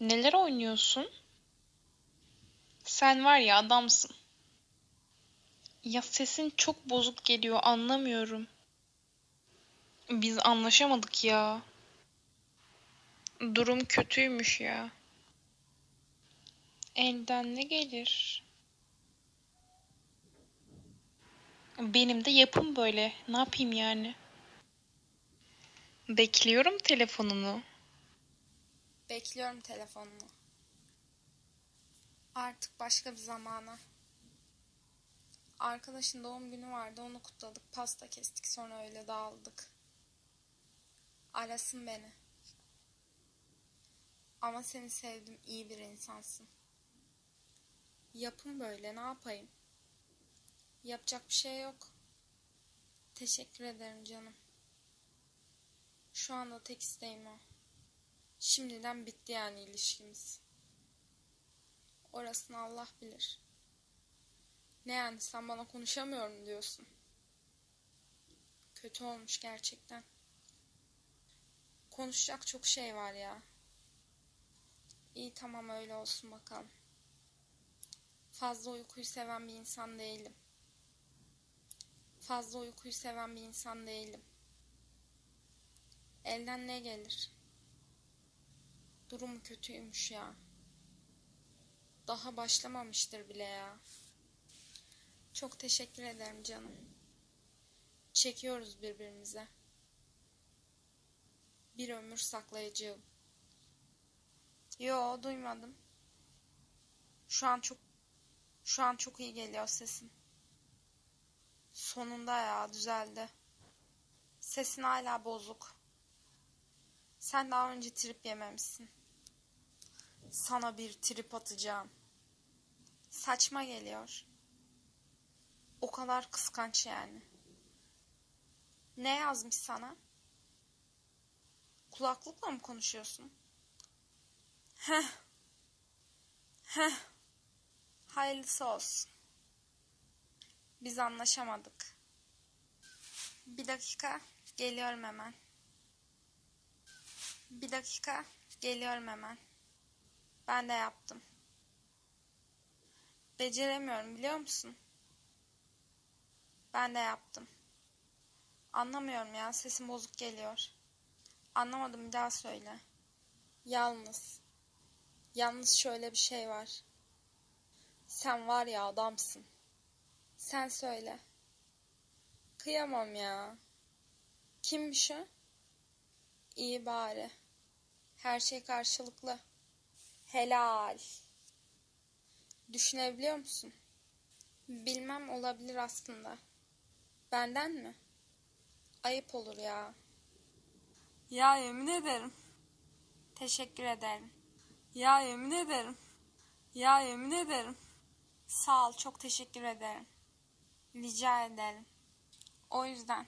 Neler oynuyorsun? Sen var ya adamsın. Ya sesin çok bozuk geliyor anlamıyorum. Biz anlaşamadık ya. Durum kötüymüş ya. Elden ne gelir? Benim de yapım böyle. Ne yapayım yani? Bekliyorum telefonunu. Bekliyorum telefonunu. Artık başka bir zamana. Arkadaşın doğum günü vardı onu kutladık. Pasta kestik sonra öyle dağıldık. Arasın beni. Ama seni sevdim iyi bir insansın. Yapım böyle ne yapayım? Yapacak bir şey yok. Teşekkür ederim canım. Şu anda tek isteğim o. Şimdiden bitti yani ilişkimiz. Orasını Allah bilir. Ne yani sen bana konuşamıyorum diyorsun. Kötü olmuş gerçekten. Konuşacak çok şey var ya. İyi tamam öyle olsun bakalım. Fazla uykuyu seven bir insan değilim. Fazla uykuyu seven bir insan değilim. Elden ne gelir? Durum kötüymüş ya. Daha başlamamıştır bile ya. Çok teşekkür ederim canım. Çekiyoruz birbirimize. Bir ömür saklayacağım. Yo duymadım. Şu an çok şu an çok iyi geliyor sesin. Sonunda ya düzeldi. Sesin hala bozuk. Sen daha önce trip yememişsin. Sana bir trip atacağım. Saçma geliyor. O kadar kıskanç yani. Ne yazmış sana? Kulaklıkla mı konuşuyorsun? Heh. Heh. Hayırlısı olsun. Biz anlaşamadık. Bir dakika, geliyorum hemen. Bir dakika, geliyorum hemen. Ben de yaptım. Beceremiyorum biliyor musun? Ben de yaptım. Anlamıyorum ya sesim bozuk geliyor. Anlamadım bir daha söyle. Yalnız. Yalnız şöyle bir şey var. Sen var ya adamsın. Sen söyle. Kıyamam ya. Kimmiş o? İyi bari. Her şey karşılıklı. Helal. Düşünebiliyor musun? Bilmem olabilir aslında. Benden mi? Ayıp olur ya. Ya yemin ederim. Teşekkür ederim. Ya yemin ederim. Ya yemin ederim. Sağ ol, çok teşekkür ederim. Rica ederim. O yüzden